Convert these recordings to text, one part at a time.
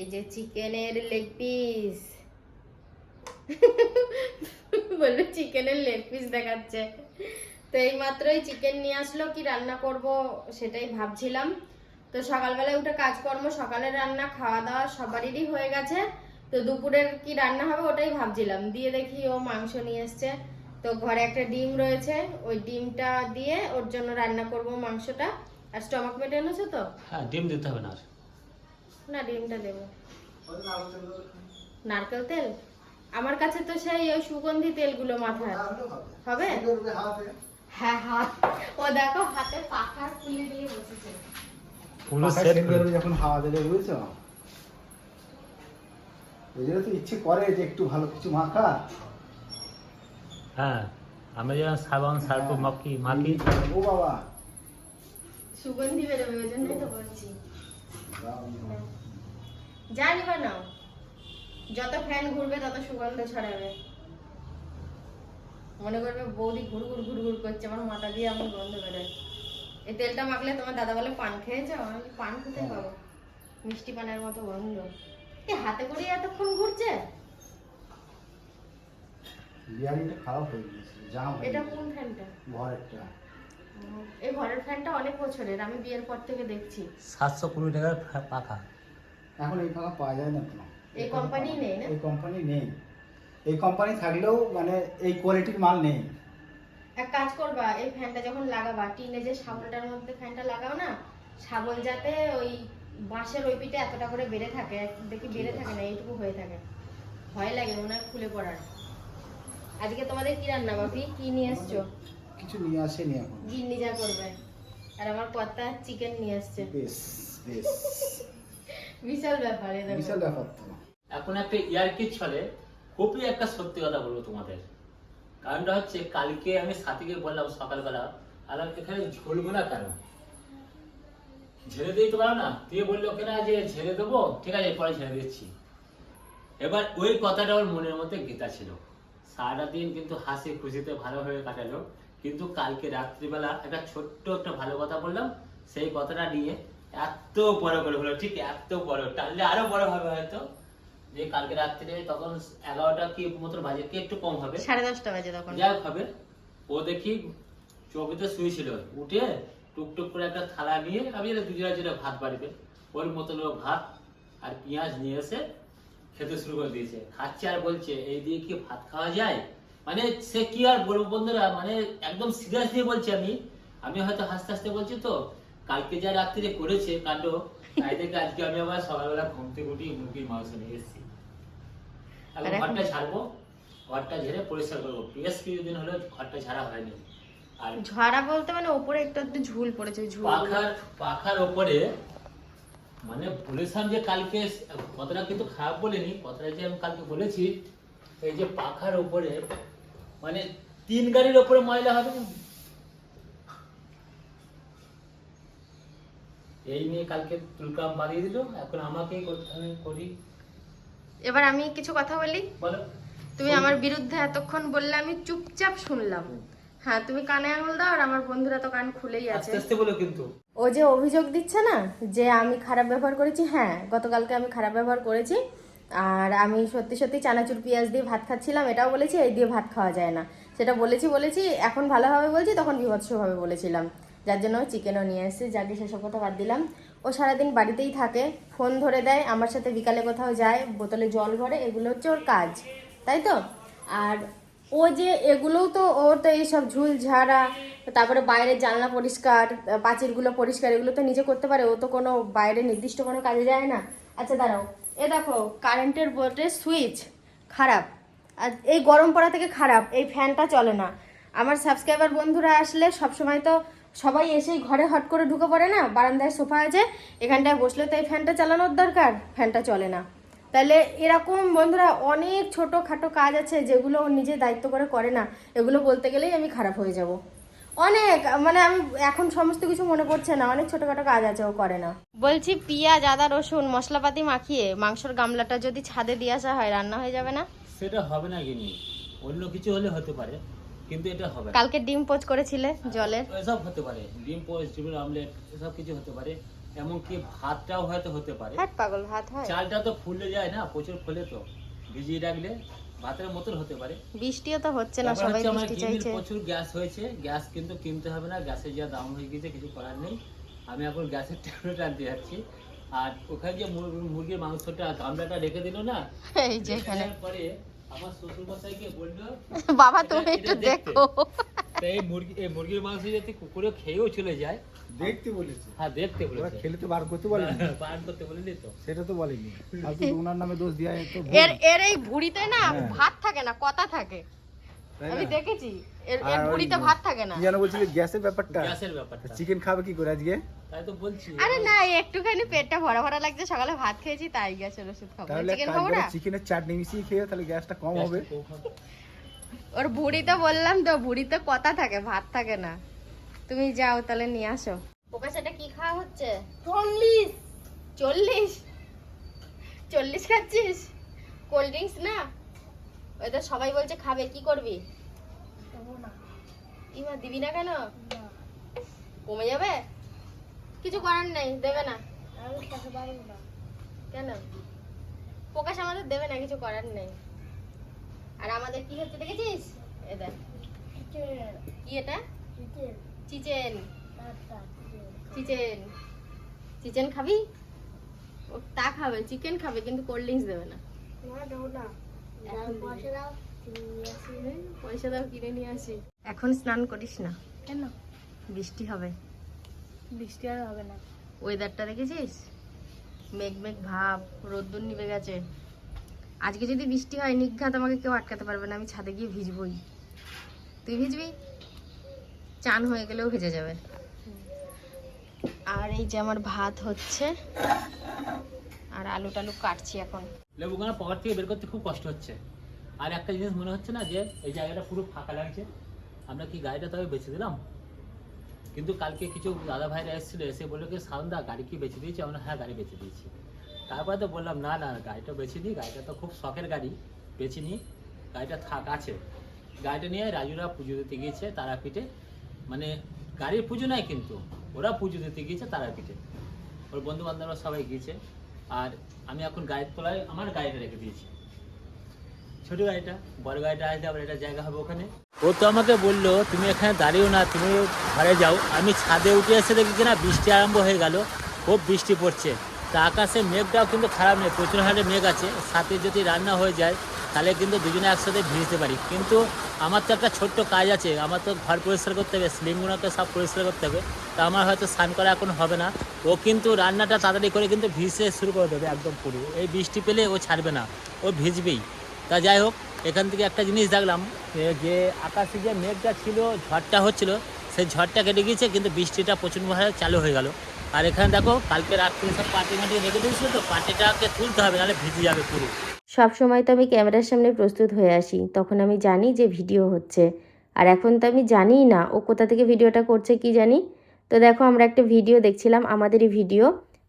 এই যে চিকেনের লেগ পিস বলল চিকেনের লেগ পিস দেখাচ্ছে। তো এই মাত্রই চিকেন নিয়ে আসলো, কি রান্না করব সেটাই ভাবছিলাম। তো সকালবেলায় উঠে কাজকর্ম, সকালের রান্না, খাওয়া দাওয়া সবারই হয়ে গেছে। তো দুপুরের কি রান্না হবে ওটাই ভাবছিলাম। দিয়ে দেখি ও মাংস নিয়ে এসছে। তো ঘরে একটা ডিম রয়েছে, ওই ডিমটা দিয়ে ওর জন্য রান্না করব মাংসটা। আর স্টমাক মেটে এনেছো তো? হ্যাঁ ডিম দিতে হবে না না ডিমটা দেবো। নারকেল তেল আমার কাছে তো সেই ওই সুগন্ধি তেলগুলো মাথায়। হবে। হ্যাঁ হাত। ও দেখো হাতে পাখা খুলে দিয়ে বসেছে। পুরো সেট সেট যখন হাওয়া দিলে বুঝছ? এই জন্য তো ইচ্ছে করে যে একটু ভালো কিছু মাখা। হ্যাঁ আমরা যেমন সাবান সার্ফ মাখি মাখি। ও বাবা। সুগন্ধি বেরোবে ওই জন্যই তো বলছি। জানি বা নাও। যত ফ্যান ঘুরবে তত সুগন্ধ ছড়াবে। মনে করবে বৌদি ঘুর ঘুর ঘুর ঘুর করছে আমার মাথা দিয়ে এমন গন্ধ বেরোয়। এই তেলটা মাখলে তোমার দাদা বলে পান খেয়েছো? আমি পান কোথায় পাবো। মিষ্টি পানের মতো গন্ধ। এ হাতে করে এতক্ষণ ঘুরছে? বিরিয়ানিটা খারাপ হয়ে গিয়েছিল জাম এটা কোন ফ্যানটা? ঘরেরটা। এই ঘরের ফ্যানটা অনেক বছরের আমি বিয়ের পর থেকে দেখছি। সাতশো কুড়ি টাকার পাখা। এখন এই ফাঁকা পাওয়া যায় না তো এই কোম্পানি নেই না? এই কোম্পানি নেই। এই কোম্পানি থাকলেও মানে এই কোয়ালিটির মাল নেই। এক কাজ করবা এই ফ্যানটা যখন লাগাবা টিনে যে শাবলটার মধ্যে ফ্যানটা লাগাও না শাবল যাতে ওই বাঁশের ওই পিঠে এতটা করে বেড়ে থাকে দেখি বেড়ে থাকে না এইটুকু হয়ে থাকে। ভয় লাগে মনে হয় খুলে পড়ার। আজকে তোমাদের কি রান্না বাপি? কি নিয়ে এসছো কিছু নিয়ে আসেনি এখন। গিন্নি যা করবে। আর আমার কর্তা চিকেন নিয়ে আসছে। বেশ বেশ। বিশাল ব্যাপার বিশাল ব্যাপার তো। এখন একটা ইয়ারকি ছলে খুবই একটা সত্যি কথা বলব তোমাদের। কারণটা হচ্ছে কালকে আমি সাথীকে বললাম সকালবেলা আর এখানে ঝুলবো না কেন? ঝেড়ে দিয়ে তো না। দিয়ে বলল যে ঝেড়ে দেবো ঠিক আছে পরে ঝেড়ে দিচ্ছি। এবার ওই কথাটা ওর মনের মধ্যে গীতা ছিল। সারাটা দিন কিন্তু হাসি খুশিতে ভালোভাবে কাটালো। কিন্তু কালকে রাত্রিবেলা একটা ছোট্ট একটা ভালো কথা বললাম সেই কথাটা নিয়ে এত বড় করে হলো ঠিক এত বড়। টানলে আরও বড় হবে হয়তো। যে কালকে রাত্রে তখন এগারোটা কি মতো বাজে কি একটু কম হবে? সাড়ে দশটা বাজে তখন। যাই হবে। ও দেখি চৌকিতে শুয়েছিল। উঠে টুকটুক করে একটা থালা নিয়ে আমি দুজনে যেটা ভাত বাড়িতে ওর মতন ভাত আর পেঁয়াজ নিয়ে এসে খেতে শুরু করে দিয়েছে। খাচ্ছে আর বলছে এই দিয়ে কি ভাত খাওয়া যায়? মানে সে কি আর বলব বন্ধুরা মানে একদম সিরিয়াস দিয়ে বলছি আমি। আমি হয়তো হাসতে হাসতে বলছি তো কালকে যা রাত্রিরে করেছে কাণ্ড তাই থেকে আজকে আমি আবার সকালবেলা ঘুম থেকে উঠি মুরগির মাংস নিয়ে এসেছি। এখন? ঘরটা ছাড়বো ঘরটা ঝেড়ে পরিষ্কার করব। বেশ কিছুদিন হলো ঘরটা ঝাড়া হয়নি। আর ঝরা বলতে মানে ওপরে একটু একটু ঝুল পড়েছে ঝুল। পাখার পাখার ওপরে মানে বলেছিলাম যে কালকে কথাটা কিন্তু খারাপ বলিনি কথাটা যে আমি কালকে বলেছি এই যে পাখার ওপরে মানে তিন গাড়ির ওপরে ময়লা হবে এই নিয়ে কালকে তুলকাম বাড়িয়ে দিল এখন আমাকেই করতে করি। এবার আমি কিছু কথা বলি? বলো। তুমি আমার বিরুদ্ধে এতক্ষণ বললে আমি চুপচাপ শুনলাম। হ্যাঁ তুমি কানে আঙুল দাও আর আমার বন্ধুরা তো কান খুলেই আছে। আস্তে আস্তে বলো কিন্তু। ও যে অভিযোগ দিচ্ছে না যে আমি খারাপ ব্যবহার করেছি হ্যাঁ গতকালকে আমি খারাপ ব্যবহার করেছি। আর আমি সত্যি সত্যি চানাচুর পেঁয়াজ দিয়ে ভাত খাচ্ছিলাম এটাও বলেছি এই দিয়ে ভাত খাওয়া যায় না। সেটা বলেছি বলেছি এখন ভালোভাবে বলছি তখন বিভৎসভাবে বলেছিলাম। যার জন্য চিকেনও নিয়ে এসেছি। যাকে সেসব কথা বাদ দিলাম। ও সারাদিন বাড়িতেই থাকে, ফোন ধরে দেয়, আমার সাথে বিকালে কোথাও যায়, বোতলে জল ভরে, এগুলো হচ্ছে ওর কাজ। তাই তো? আর ও যে এগুলোও তো ওর তো এইসব ঝুল ঝাড়া, তারপরে বাইরের জানলা পরিষ্কার পাঁচিরগুলো পরিষ্কার, এগুলো তো নিজে করতে পারে। ও তো কোনো বাইরে নির্দিষ্ট কোনো কাজে যায় না। আচ্ছা দাঁড়াও। এ দেখো, কারেন্টের বোর্ডের সুইচ খারাপ। আর এই গরম পড়া থেকে খারাপ, এই ফ্যানটা চলে না। আমার সাবস্ক্রাইবার বন্ধুরা আসলে সবসময় তো সবাই এসেই ঘরে হট করে ঢুকে পড়ে না? বারান্দায় সোফা আছে এখানটায় বসলে তাই ফ্যানটা চালানোর দরকার? ফ্যানটা চলে না। তাহলে এরকম বন্ধুরা অনেক ছোট খাটো কাজ আছে যেগুলো ও নিজে দায়িত্ব করে করে না। এগুলো বলতে গেলেই আমি খারাপ হয়ে যাব। অনেক মানে আমি এখন সমস্ত কিছু মনে পড়ছে না অনেক ছোটখাটো কাজ আছে ও করে না। বলছি পেঁয়াজ আদা রসুন মশলাপাতি মাখিয়ে মাংসর গামলাটা যদি ছাদে দিয়ে আসা হয় রান্না হয়ে যাবে না? সেটা হবে না কিনি অন্য কিছু হলে হতে পারে। কিন্তু এটা হবে কালকে ডিম পোচ করেছিলে জলের? এসব হতে পারে। ডিম পোস্ট ডিমের অমলেট এসব কিছু হতে পারে। এমনকি ভাতটাও হয়তো হতে পারে। হাট পাগল ভাত হয়। চালটা তো ফুলে যায় না প্রচুর ফুলে তো। ভিজিয়ে রাখলে ভাতের মতন হতে পারে। বৃষ্টিও তো হচ্ছে না সবাই বৃষ্টি চাইছে। প্রচুর গ্যাস হয়েছে। গ্যাস কিন্তু কিনতে হবে না গ্যাসের যা দাম হয়ে গেছে কিছু করার নেই। আমি এখন গ্যাসের ট্যাবলেট আনতে যাচ্ছি। আর ওখানে যে মুরগির মাংসটা গামলাটা রেখে দিল না এই যে এখানে। পরে আমার শ্বশুর মশাইকে বলল বাবা তুমি একটু দেখো। এই মুরগি এই মুরগির মাংস যদি কুকুরে খেয়েও চলে যায়। দেখতে বলেছে। হ্যাঁ দেখতে বলেছে। খেলে তো বার করতে বলেনি। বার করতে বলেনি তো। সেটা তো বলেনি। আর তো ওনার নামে দোষ এর এর এই ভুঁড়িতে না হ্যাঁ। ভাত থাকে না কথা থাকে। আমি দেখেছি। এর এর ভুড়িতে ভাত থাকে না। বলছিলি গ্যাসের ব্যাপারটা। গ্যাসের ব্যাপারটা। চিকেন খাবে কি করে আজকে? তাই তো বলছি। আরে না একটুখানি পেটটা ভরা ভরা লাগছে সকালে ভাত খেয়েছি তাই গ্যাসের ওষুধ খাব। চিকেন খাব না? চিকেনের চাটনি মিশিয়ে খেয়ে তাহলে গ্যাসটা কম হবে। ওর ভুড়িতে বললাম তো ভুড়িতে কথা থাকে ভাত থাকে না। তুমি যাও তাহলে নিয়ে আসো। ওকে সেটা কি খাওয়া হচ্ছে? চল্লিশ। চল্লিশ? চল্লিশ খাচ্ছিস? কোল্ড ড্রিঙ্কস না? ওই তো সবাই বলছে খাবে কি করবি? ইমা দিবি না কেন? কমে যাবে? কিছু করার নেই দেবে না। কেন? প্রকাশ আমাদের দেবে না কিছু করার নেই। আর আমাদের কি হচ্ছে দেখেছিস? এ দেখ। কি এটা? চিচেন। চিচেন। চিচেন। খাবি? ও তা খাবে চিকেন খাবে কিন্তু কোল্ড ড্রিঙ্কস দেবে না। দিবি। পয়সা দাও কিনে নিয়ে আসি। এখন স্নান করিস না? কেন? বৃষ্টি হবে। বৃষ্টি আর হবে না। ওয়েদারটা দেখেছিস? মেঘ মেঘ ভাব রোদ্দুর নিভে গেছে। আজকে যদি বৃষ্টি হয় নিঘাত আমাকে কেউ আটকাতে পারবে না আমি ছাদে গিয়ে ভিজবই। তুই ভিজবি? চান হয়ে গেলেও ভেজে যাবে। আর এই যে আমার ভাত হচ্ছে আর আলু টালু কাটছি এখন। লেবুখানা পকেট থেকে বের করতে খুব কষ্ট হচ্ছে। আর একটা জিনিস মনে হচ্ছে না যে এই জায়গাটা পুরো ফাঁকা লাগছে? আমরা কি গাড়িটা তবে বেছে দিলাম? কিন্তু কালকে কিছু দাদা ভাইরা এসেছিল, এসে বলল কি সাউন্দা গাড়ি কি বেছে দিয়েছি? আমরা হ্যাঁ গাড়ি বেছে দিয়েছি। তারপরে তো বললাম, না না, গাড়িটা বেছে দিই, গাড়িটা তো খুব শখের গাড়ি, বেছে নিই, গাড়িটা থাক, আছে। গাড়িটা নিয়ে রাজুরা পুজো দিতে গিয়েছে তারাপীঠে। মানে গাড়ির পুজো নয় কিন্তু, ওরা পুজো দিতে গিয়েছে তারাপীঠে। ওর বন্ধু বান্ধবরা সবাই গিয়েছে। আর আমি এখন গাড়ির তলায়, আমার গাড়িটা রেখে দিয়েছি। ছোট গাড়িটা, বড় গাড়িটা আসলে আবার একটা জায়গা হবে ওখানে। ও তো আমাকে বলল, তুমি এখানে দাঁড়িয়েও না, তুমি ঘরে যাও। আমি ছাদে উঠে এসে দেখি কিনা বৃষ্টি আরম্ভ হয়ে গেল, খুব বৃষ্টি পড়ছে। তা আকাশে মেঘটাও কিন্তু খারাপ নেই, প্রচুর হারে মেঘ আছে। সাথে যদি রান্না হয়ে যায়, তাহলে কিন্তু দুজনে একসাথে ভিজতে পারি। কিন্তু আমার তো একটা ছোট্ট কাজ আছে, আমার তো ঘর পরিষ্কার করতে হবে স্লিমগুলোকে সব পরিষ্কার করতে হবে। তা আমার হয়তো স্নান করা এখন হবে না। ও কিন্তু রান্নাটা তাড়াতাড়ি করে কিন্তু ভিজতে শুরু করে দেবে একদম পুরো। এই বৃষ্টি পেলে ও ছাড়বে না, ও ভিজবেই। তা যাই হোক, এখান থেকে একটা জিনিস দেখলাম যে আকাশে যে মেঘটা ছিল, ঝড়টা হচ্ছিল, সেই ঝড়টা কেটে গিয়েছে, কিন্তু বৃষ্টিটা প্রচণ্ডভাবে চালু হয়ে গেল। আর এখানে দেখো, কালকে রাত্রে সব পাটি মাটি রেখে দিয়েছিল তো, পাটিটাকে তুলতে হবে, নাহলে ভিজে যাবে পুরো। সব সময় তো আমি ক্যামেরার সামনে প্রস্তুত হয়ে আসি, তখন আমি জানি যে ভিডিও হচ্ছে। আর এখন তো আমি জানিই না, ও কোথা থেকে ভিডিওটা করছে কি জানি? তো দেখো, আমরা একটা ভিডিও দেখছিলাম, আমাদেরই ভিডিও।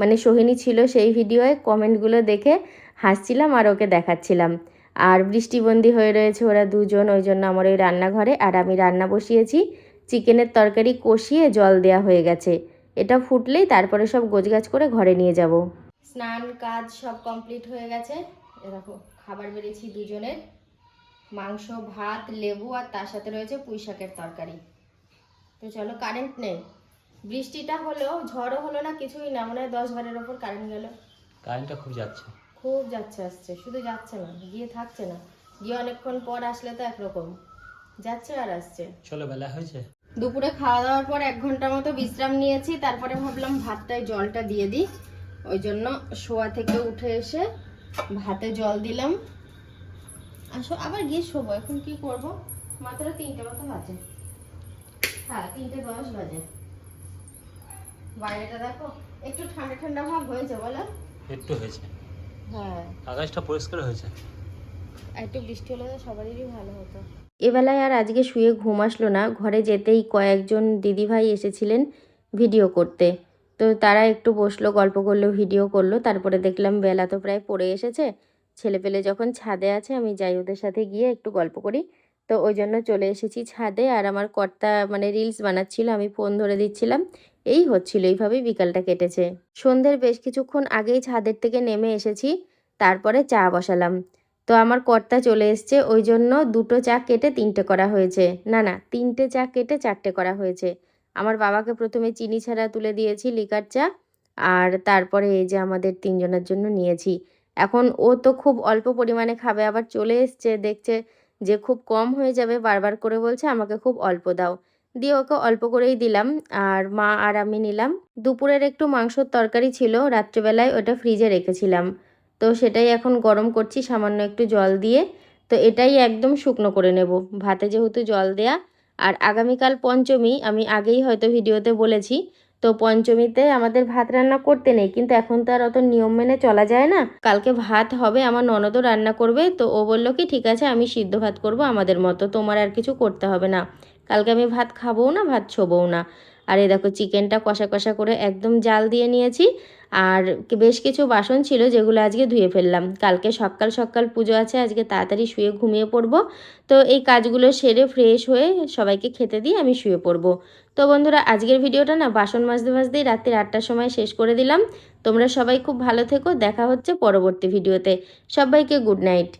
মানে সোহিনী ছিল সেই ভিডিওয়ে কমেন্টগুলো দেখে হাসছিলাম আর ওকে দেখাচ্ছিলাম। আর বৃষ্টিবন্দি হয়ে রয়েছে ওরা দুজন, ওই জন্য আমার ওই রান্নাঘরে। আর আমি রান্না বসিয়েছি, চিকেনের তরকারি কষিয়ে জল দেওয়া হয়ে গেছে। এটা ফুটলেই তারপরে সব গোছগাছ করে ঘরে নিয়ে যাব। স্নান, কাজ সব কমপ্লিট হয়ে গেছে। এ দেখো, খাবার বেড়েছি দুজনের। মাংস, ভাত, লেবু আর তার সাথে রয়েছে পুঁই শাকের তরকারি। তো চলো কারেন্ট নেই। বৃষ্টিটা হলো ঝড়ও হলো না, কিছুই না। মনে হয় দশ বারের ওপর কারেন্ট গেল। কারেন্টটা খুব যাচ্ছে। খুব যাচ্ছে আসছে শুধু যাচ্ছে না গিয়ে থাকছে না। গিয়ে অনেকক্ষণ পর আসলে তো একরকম। যাচ্ছে আর আসছে। চলো বেলা হয়েছে? দুপুরে খাওয়া দাওয়ার পর এক ঘণ্টার মতো বিশ্রাম নিয়েছি তারপরে ভাবলাম ভাতটায় জলটা দিয়ে দিই। ওই জন্য শোয়া থেকে উঠে এসে ভাতে জল দিলাম। আসো আবার গিয়ে শোবো এখন কি করব? মাত্র তিনটে মতো বাজে। হ্যাঁ তিনটে দশ বাজে। বাইরেটা দেখো একটু ঠান্ডা ঠান্ডা ভাব হয়েছে বলো। একটু হয়েছে। হ্যাঁ। আকাশটা পরিষ্কার হয়েছে। একটু বৃষ্টি হলে তো সবারই ভালো হতো। এবেলায় আর আজকে শুয়ে ঘুম আসলো না। ঘরে যেতেই কয়েকজন দিদিভাই এসেছিলেন ভিডিও করতে। তো তারা একটু বসল গল্প করল ভিডিও করল। তারপরে দেখলাম বেলা তো প্রায় পড়ে এসেছে। ছেলে পেলে যখন ছাদে আছে আমি যাই ওদের সাথে গিয়ে একটু গল্প করি। তো ওই জন্য চলে এসেছি ছাদে। আর আমার কর্তা মানে রিলস বানাচ্ছিল আমি ফোন ধরে দিচ্ছিলাম। এই হচ্ছিল, এইভাবেই বিকালটা কেটেছে। সন্ধ্যের বেশ কিছুক্ষণ আগেই ছাদের থেকে নেমে এসেছি, তারপরে চা বসালাম। তো আমার কর্তা চলে এসছে, ওই জন্য দুটো চা কেটে তিনটে করা হয়েছে। না না, তিনটে চা কেটে চারটে করা হয়েছে। আমার বাবাকে প্রথমে চিনি ছাড়া তুলে দিয়েছি লিকার চা, আর তারপরে এই যে আমাদের তিনজনের জন্য নিয়েছি। এখন ও তো খুব অল্প পরিমাণে খাবে, আবার চলে এসছে, দেখছে যে খুব কম হয়ে যাবে, বারবার করে বলছে, আমাকে খুব অল্প দাও। দিয়ে ওকে অল্প করেই দিলাম। আর মা আর আমি নিলাম। দুপুরের একটু মাংসর তরকারি ছিল, রাত্রেবেলায় ওটা ফ্রিজে রেখেছিলাম। তো সেটাই এখন গরম করছি, সামান্য একটু জল দিয়ে। তো এটাই একদম শুকনো করে নেব। ভাতে যেহেতু জল দেয়া। আর আগামীকাল পঞ্চমী, আমি আগেই হয়তো ভিডিওতে বলেছি। তো পঞ্চমীতে আমাদের ভাত রান্না করতে নেই, কিন্তু এখন তো আর অত নিয়ম মেনে চলা যায় না। কালকে ভাত হবে, আমার ননদও রান্না করবে। তো ও বলল কি, ঠিক আছে, আমি সিদ্ধ ভাত করব আমাদের মতো, তোমার আর কিছু করতে হবে না। কালকে আমি ভাত খাবও না, ভাত ছোবও না। আর এ দেখো চিকেনটা কষা কষা করে একদম জাল দিয়ে নিয়েছি। আর বেশ কিছু বাসন ছিল যেগুলো আজকে ধুয়ে ফেললাম। কালকে সকাল সকাল পুজো আছে, আজকে তাড়াতাড়ি শুয়ে ঘুমিয়ে পড়ব। তো এই কাজগুলো সেরে ফ্রেশ হয়ে সবাইকে খেতে দিয়ে আমি শুয়ে পড়ব। তো বন্ধুরা, আজকের ভিডিওটা না বাসন মাজতে মাজতেই রাত্রির আটটার সময় শেষ করে দিলাম। তোমরা সবাই খুব ভালো থেকো, দেখা হচ্ছে পরবর্তী ভিডিওতে। সবাইকে গুড নাইট